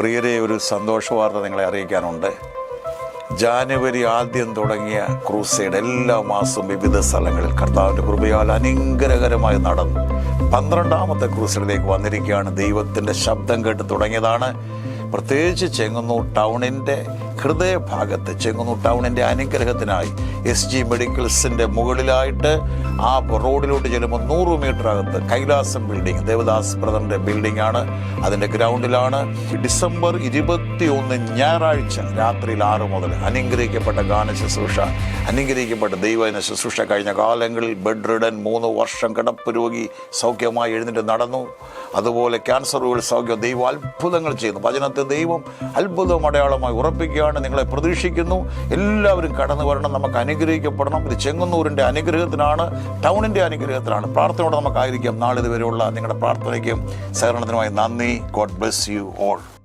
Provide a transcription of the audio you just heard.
പ്രിയരെ ഒരു സന്തോഷ വാർത്ത നിങ്ങളെ അറിയിക്കാനുണ്ട്. ജാനുവരി ആദ്യം തുടങ്ങിയ ക്രൂസൈഡ് എല്ലാ മാസവും വിവിധ സ്ഥലങ്ങളിൽ കർത്താവിന്റെ കൃപയാൽ അനുഗ്രഹകരമായി നടന്നു. പന്ത്രണ്ടാമത്തെ ക്രൂസൈഡിലേക്ക് വന്നിരിക്കുകയാണ്. ദൈവത്തിന്റെ ശബ്ദം കേട്ട് തുടങ്ങിയതാണ്. പ്രത്യേകിച്ച് ചെങ്ങന്നൂർ ടൗണിന്റെ ഹൃദയഭാഗത്ത് ചെങ്ങന്നൂർ ടൗണിന്റെ അനുഗ്രഹത്തിനായി എസ് ജി മെഡിക്കൽസിന്റെ മുകളിലായിട്ട് ആ റോഡിലോട്ട് ചെല്ലുമ്പോൾ നൂറ് മീറ്റർ അകത്ത് കൈലാസം ബിൽഡിംഗ് ദേവദാസ് ബ്രദറിന്റെ ബിൽഡിംഗ് ആണ് അതിന്റെ ഗ്രൗണ്ടിലാണ് ഡിസംബർ ഇരുപത്തി ഒന്ന് ഞായറാഴ്ച രാത്രിയിൽ ആറ് മുതൽ അനുഗ്രഹിക്കപ്പെട്ട ഗാന ശുശ്രൂഷ അനുഗ്രഹിക്കപ്പെട്ട ദൈവന ശുശ്രൂഷ കഴിഞ്ഞ കാലങ്ങളിൽ ബെഡ് റിഡൻ മൂന്ന് വർഷം കിടപ്പ് രോഗി സൗഖ്യമായി എഴുന്നേറ്റ് നടന്നു. അതുപോലെ ക്യാൻസർ രോഗികൾ സൗഖ്യം ദൈവം അത്ഭുതങ്ങൾ ചെയ്യുന്നു. വചനത്തെ ദൈവം അത്ഭുതവും അടയാളമായി ഉറപ്പിക്കുകയാണ്. നിങ്ങളെ പ്രതീക്ഷിക്കുന്നു. എല്ലാവരും കടന്നു വരണം. നമുക്ക് അനുഗ്രഹിക്കപ്പെടണം. ഇത് ചെങ്ങന്നൂരിന്റെ അനുഗ്രഹത്തിനാണ് ടൗണിന്റെ അനുഗ്രഹത്തിനാണ്. പ്രാർത്ഥനയോടെ നമുക്കായിരിക്കാം. നാളിതുവരെയുള്ള നിങ്ങളുടെ പ്രാർത്ഥനയ്ക്കും സഹകരണത്തിനുമായി നന്ദി. God bless you all